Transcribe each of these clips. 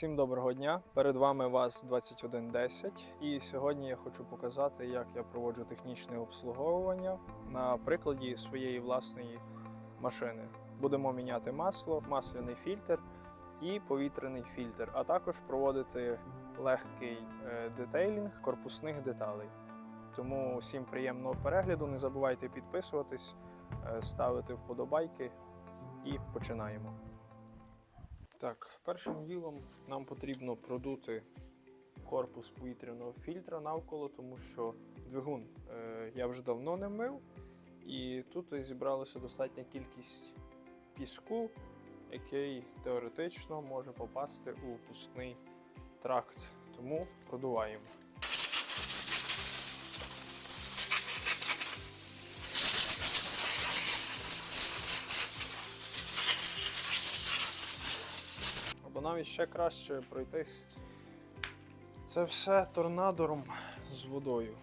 Всім доброго дня! Перед вами ВАЗ 2110 і сьогодні я хочу показати, як я проводжу технічне обслуговування на прикладі своєї власної машини. Будемо міняти масло, масляний фільтр і повітряний фільтр, а також проводити легкий е, детейлінг корпусних деталей. Тому всім приємного перегляду. Не забувайте підписуватись, е, ставити вподобайки і починаємо. Так, першим ділом нам потрібно продути корпус повітряного фільтра навколо, тому що двигун е, я вже давно не мив, і тут зібралася достатня кількість піску, який теоретично може попасти у пускний тракт. Тому продуваємо. Або навіть ще краще пройтись це все торнадором з водою.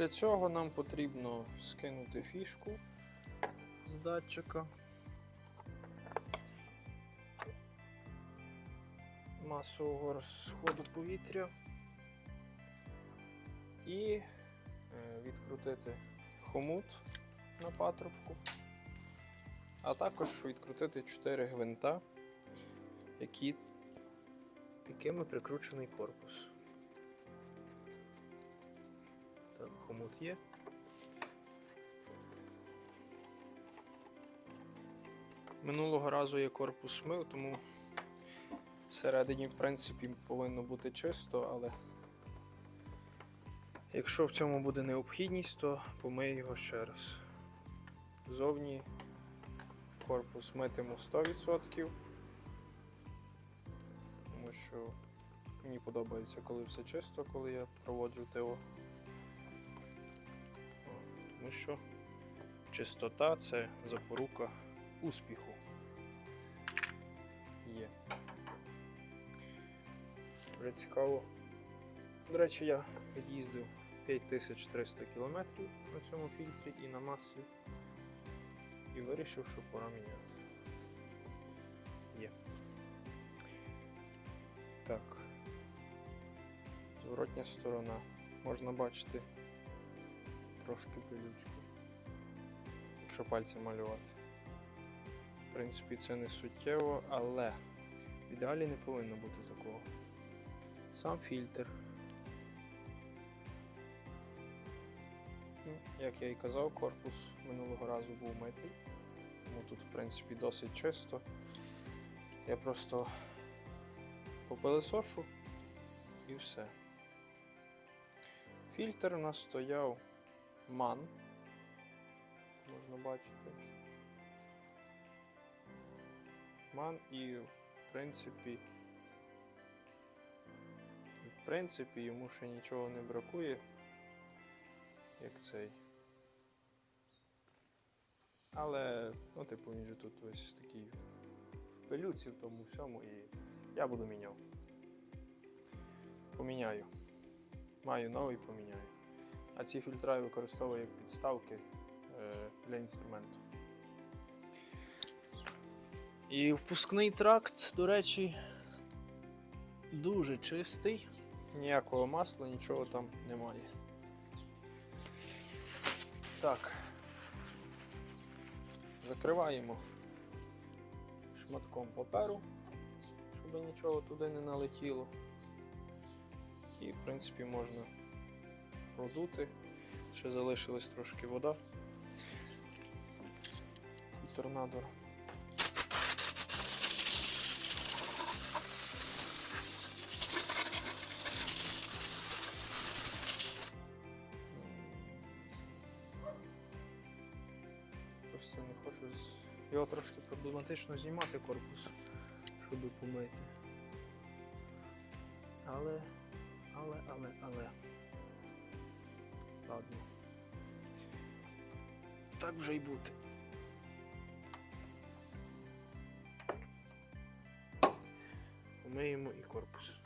Після цього нам потрібно скинути фішку з датчика. Масового розходу повітря і е, відкрутити хомут на патрубку, а також відкрутити 4 гвинта, які, якими прикручений корпус. Хомут є. Минулого разу я корпус мив, тому всередині, в принципі, повинно бути чисто, але якщо в цьому буде необхідність, то помию його ще раз. Зовні корпус митиму 100%, тому що мені подобається, коли все чисто, коли я проводжу ТО. Тому що чистота це запорука успіху. Є. Вже цікаво. До речі, я від'їздив 5300 км на цьому фільтрі і на маслі. І вирішив, що пора міняти. Є. Так. Зворотня сторона. Можна бачити трошки пилючку, якщо пальцем малювати. В принципі, це не суттєво, але в ідеалі не повинно бути такого. Сам фільтр. Ну, Як я і казав, корпус минулого разу був митий, тому тут, в принципі, досить чисто. Я просто попилисошу і все. Фільтр у нас стояв ман. Можна бачити. Ман і в принципі. В принципі, йому ще нічого не бракує, як цей. Але, ну, типу, він же тут ось такий в пилюці, в тому всьому, і я буду міняв. Поміняю. Маю новий, поміняю. А ці фільтра я використовую як підставки е, для інструменту. І впускний тракт, до речі, дуже чистий. Ніякого масла, нічого там немає. Так. Закриваємо шматком паперу, щоб нічого туди не налетіло. І, в принципі, можна продути. Ще залишилась трошки вода і торнадор. Просто не хочу його трошки проблематично знімати корпус, щоб помити. Але, але, але, але. Ладно. Так вже й бути. Помиємо і корпус.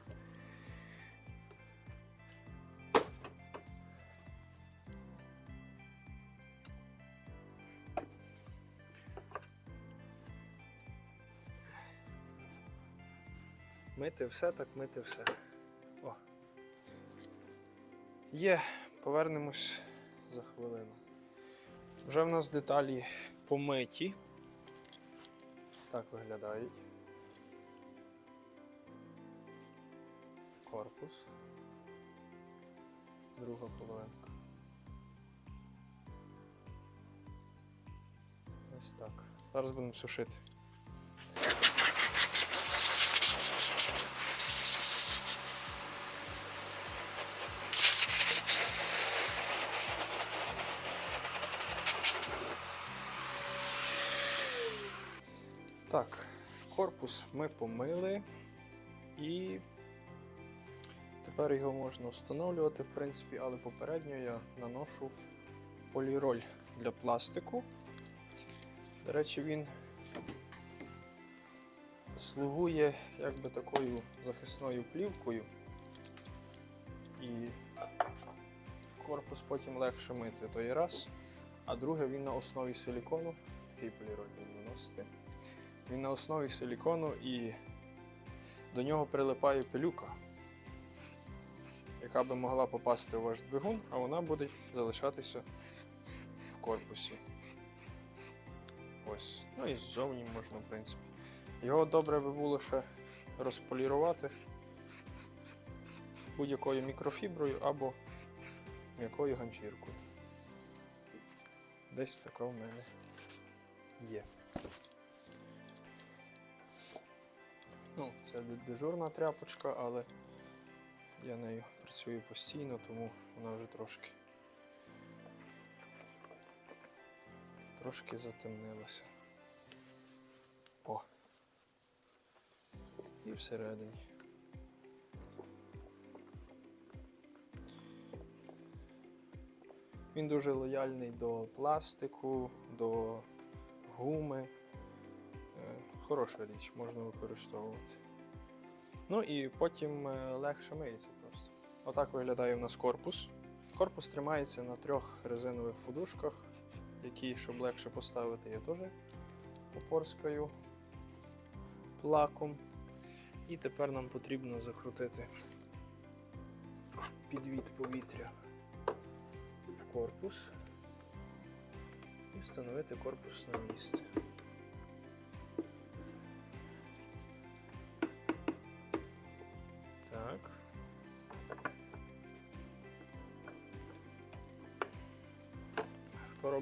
Мити все, так мити все. О. Є, повернемось за хвилину. Вже в нас деталі помиті. Так виглядають. Корпус. Друга половинка. Ось так. Зараз будемо сушити. Так, корпус ми помили і тепер його можна встановлювати, в принципі, але попередньо я наношу поліроль для пластику. До речі, він слугує якби такою захисною плівкою, і корпус потім легше мити той раз. А друге, він на основі силікону, такий поліроль буду наносити. Він на основі силікону і до нього прилипає пилюка, яка би могла попасти у ваш двигун, а вона буде залишатися в корпусі. Ось. Ну і ззовні можна, в принципі. Його добре би було ще розполірувати будь-якою мікрофіброю або м'якою ганчіркою. Десь така в мене є. Ну, це дежурна тряпочка, але я нею працюю постійно, тому вона вже трошки трошки затемнилася. О. І всередині. Він дуже лояльний до пластику, до гуми. Хороша річ, можна використовувати. Ну і потім е, легше миється просто. Отак виглядає у нас корпус. Корпус тримається на трьох резинових подушках, які, щоб легше поставити, я теж попорскаю плаком. І тепер нам потрібно закрутити підвід повітря в корпус і встановити корпус на місце.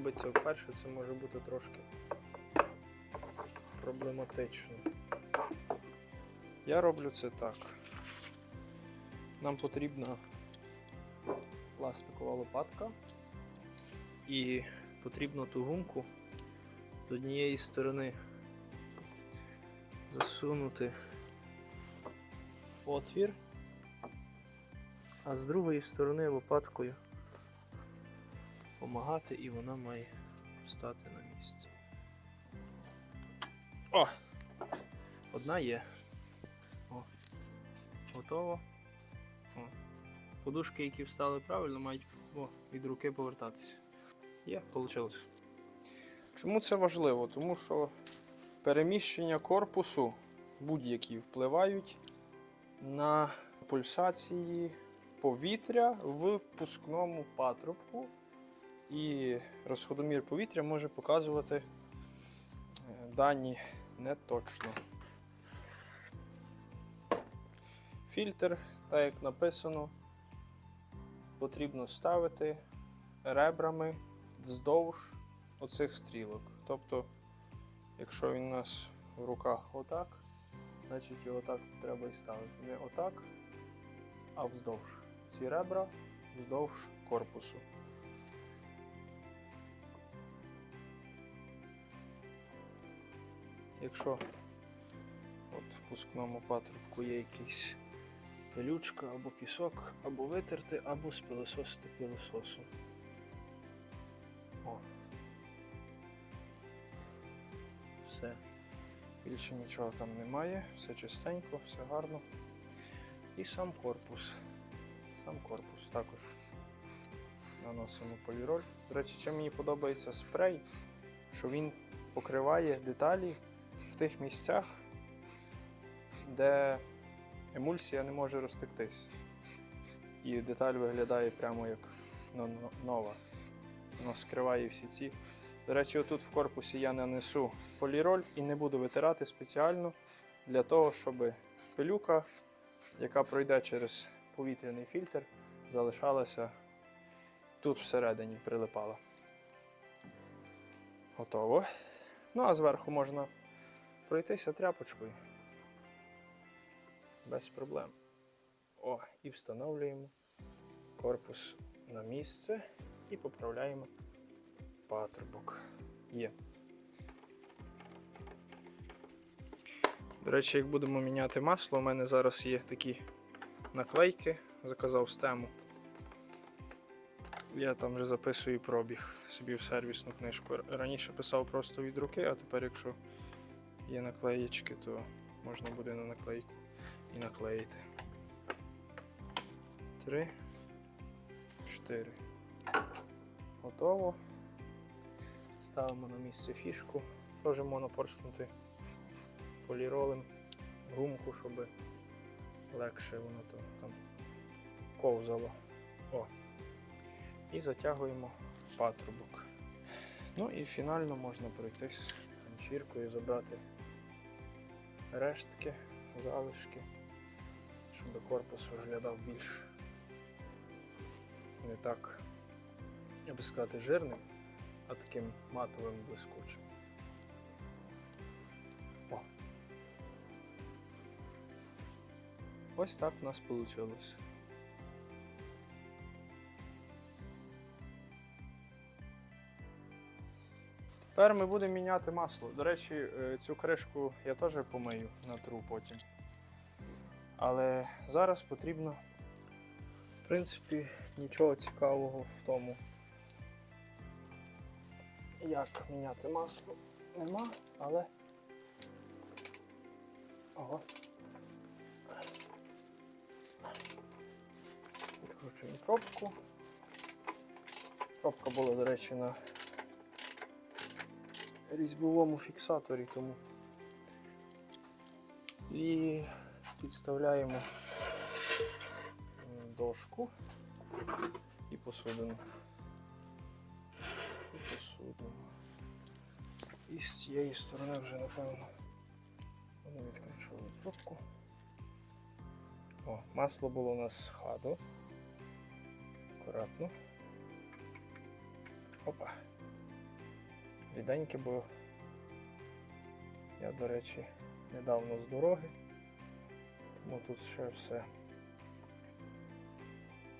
Хто робить це вперше, це може бути трошки проблематично. Я роблю це так. Нам потрібна пластикова лопатка і потрібно ту гумку з однієї сторони засунути в отвір, а з другої сторони лопаткою помагати і вона має стати на місці. О! Одна є. О. Готово. О. Подушки, які встали правильно, мають о, від руки повертатися. Є, вийшло. Чому це важливо? Тому що переміщення корпусу будь-які впливають на пульсації повітря в впускному патрубку, і розходомір повітря може показувати е, дані неточно. Фільтр, так як написано, потрібно ставити ребрами вздовж оцих стрілок. Тобто, якщо він у нас в руках отак, значить його так треба і ставити. Не отак, а вздовж. Ці ребра вздовж корпусу. Якщо от в пускному патрубку є якийсь пилючка або пісок, або витерти, або спилососити пилососом. О. Все. Більше нічого там немає, все чистенько, все гарно. І сам корпус. Сам корпус також наносимо поліроль. До речі, чим мені подобається спрей, що він покриває деталі в тих місцях, де емульсія не може розтектись. І деталь виглядає прямо як ну, ну, нова. Воно скриває всі ці. До речі, отут в корпусі я нанесу поліроль і не буду витирати спеціально для того, щоб пилюка, яка пройде через повітряний фільтр, залишалася тут всередині, прилипала. Готово. Ну а зверху можна пройтися тряпочкою. Без проблем. О, і встановлюємо корпус на місце і поправляємо патрубок. Є. До речі, як будемо міняти масло, у мене зараз є такі наклейки, заказав з тему. Я там вже записую пробіг собі в сервісну книжку. Раніше писав просто від руки, а тепер, якщо є наклеєчки, то можна буде на наклейку і наклеїти. Три, чотири. Готово. Ставимо на місце фішку. Теж можна порснути поліролем гумку, щоб легше воно то там ковзало. О. І затягуємо патрубок. Ну і фінально можна пройтись ганчіркою, забрати рештки, залишки, щоб корпус виглядав більш не так, я би сказати, жирним, а таким матовим блискучим. О. Ось так у нас вийшло. Тепер ми будемо міняти масло. До речі, е, цю кришку я теж помию натру потім. Але зараз потрібно, в принципі, нічого цікавого в тому, як міняти масло нема, але. Ого. Відкручуємо пробку. Пробка була, до речі, на різьбовому фіксаторі, тому і підставляємо дошку і посудину. І посудину. І з цієї сторони вже напевно вони відкручували пробку. О, масло було у нас з хаду. Акуратно. Опа ріденьке, бо я, до речі, недавно з дороги, тому тут ще все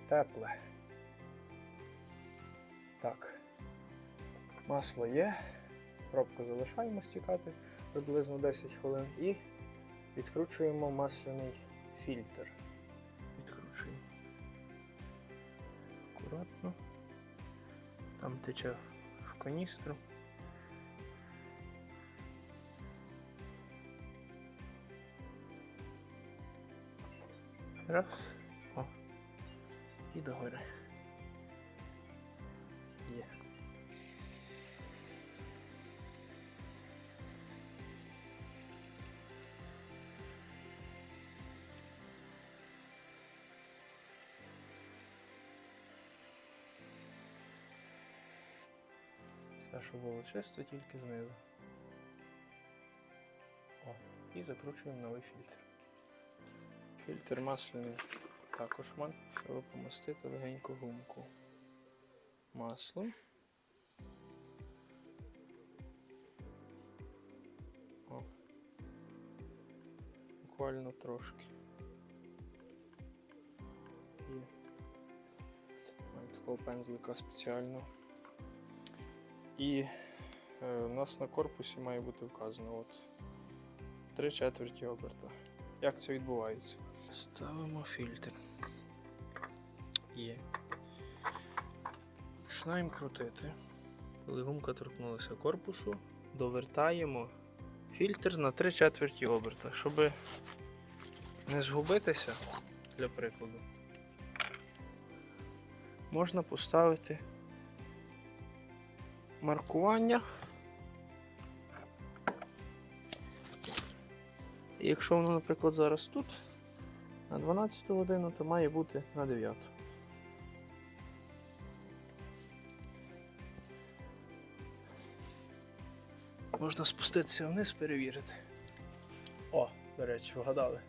тепле. Так, масло є, пробку залишаємо стікати приблизно 10 хвилин і відкручуємо масляний фільтр. Відкручуємо акуратно. Там тече в каністру. Раз. О. І догори. Є. Все, що було чисто, тільки знизу. О, і закручуємо новий фільтр. Фільтр масляний також ман, щоб помастити легеньку гумку. Масло. О. Буквально трошки. І маю такого пензлика спеціального. І е, у нас на корпусі має бути вказано от 3 четверті оберта. Як це відбувається? Ставимо фільтр. Є. Починаємо крутити. Коли гумка торкнулася корпусу, довертаємо фільтр на 3 четверті оберта, щоб не згубитися, для прикладу. Можна поставити маркування. І якщо воно, наприклад, зараз тут на 12 годину, то має бути на 9. Можна спуститися вниз, перевірити. О, до речі, вгадали.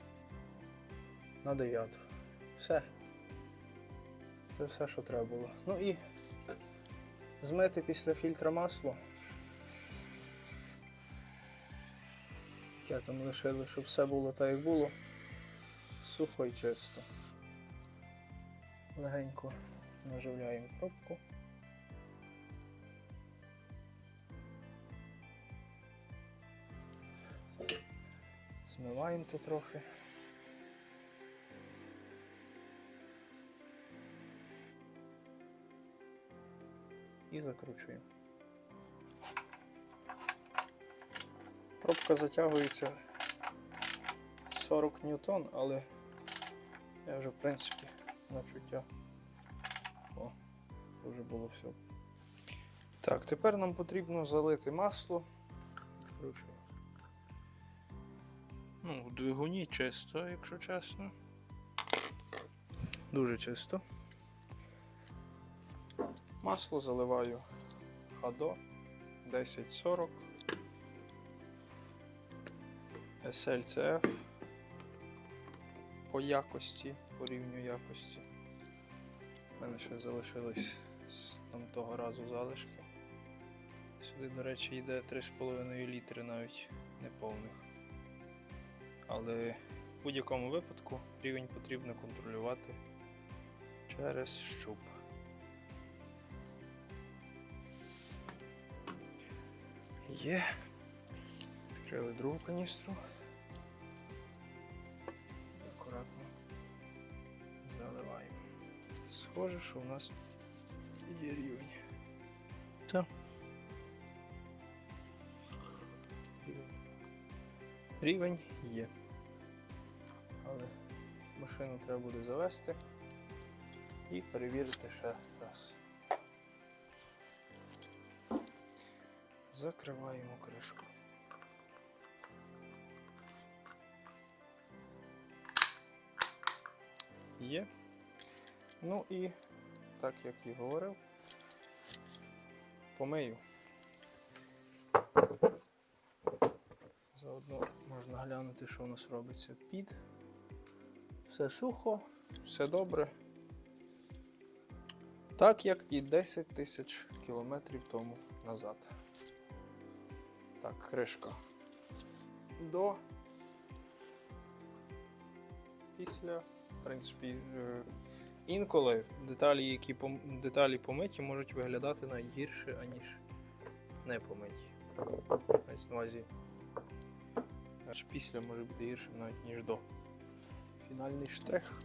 На 9. Все. Це все, що треба було. Ну і змити після фільтра масло. Яке там лишили, щоб все було так, як було. Сухо і чисто. Легенько наживляємо пробку. Змиваємо тут трохи. І закручуємо. Пробка затягується 40 ньютон, але я вже в принципі на чуття. О, вже було все. Так, тепер нам потрібно залити масло. Відкручуємо. Ну, в двигуні чисто, якщо чесно. Дуже чисто. Масло заливаю ходо 1040 SLCF по якості, по рівню якості. У мене ще залишились там того разу залишки. Сюди, до речі, йде 3,5 літри навіть неповних. Але в будь-якому випадку рівень потрібно контролювати через щуп. Є. Відкрили другу каністру. Схоже, що у нас є рівень. Все. Рівень. Є. Але машину треба буде завести і перевірити ще раз. Закриваємо кришку. Є. Ну і так як і говорив, помию. Заодно можна глянути, що у нас робиться під. Все сухо, все добре. Так як і 10 тисяч кілометрів тому назад. Так, кришка. До. Після, в принципі, е, інколи деталі, які деталі помиті, можуть виглядати найгірше, аніж не помиті. Ось на увазі. Аж після може бути гірше навіть ніж до. Фінальний штрих.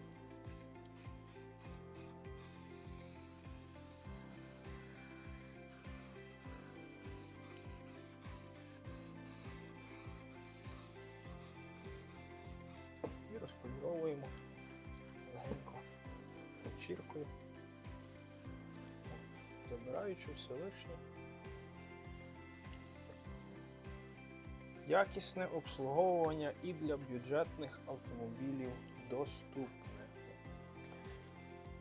Чіркою, забираючи все лишнє. Якісне обслуговування і для бюджетних автомобілів доступне.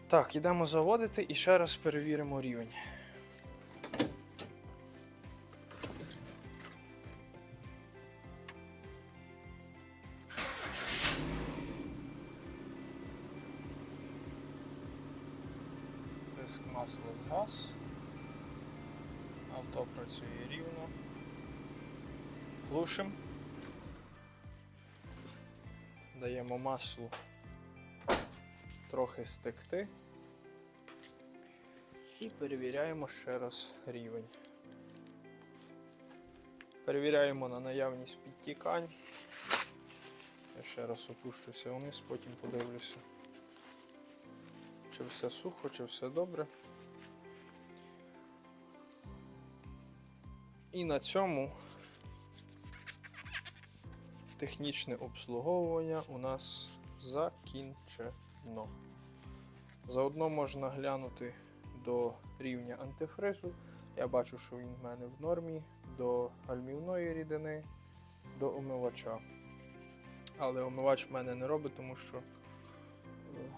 Так, ідемо заводити і ще раз перевіримо рівень. Згас. Авто працює рівно. Глушим. Даємо маслу трохи стекти. І перевіряємо ще раз рівень. Перевіряємо на наявність підтікань. Я ще раз опущуся вниз, потім подивлюся. Чи все сухо, чи все добре. І на цьому технічне обслуговування у нас закінчено. Заодно можна глянути до рівня антифризу. Я бачу, що він в мене в нормі, до гальмівної рідини, до омивача. Але омивач в мене не робить, тому що е,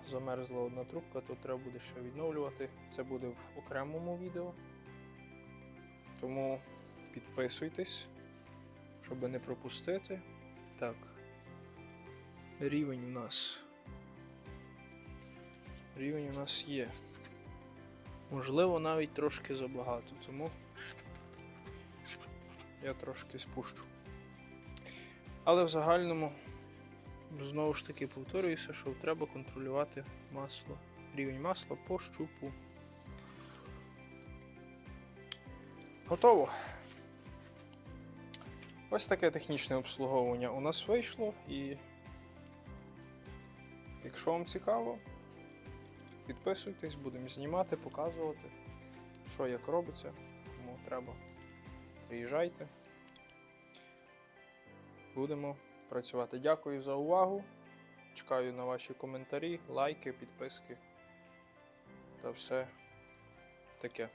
замерзла одна трубка, то треба буде ще відновлювати. Це буде в окремому відео. Тому підписуйтесь, щоб не пропустити. Так. Рівень у нас. Рівень у нас є. Можливо, навіть трошки забагато, тому я трошки спущу. Але в загальному, знову ж таки, повторююся, що треба контролювати масло, рівень масла по щупу. Готово. Ось таке технічне обслуговування у нас вийшло і якщо вам цікаво, підписуйтесь, будемо знімати, показувати, що як робиться, кому треба. Приїжджайте. Будемо працювати. Дякую за увагу. Чекаю на ваші коментарі, лайки, підписки та все таке.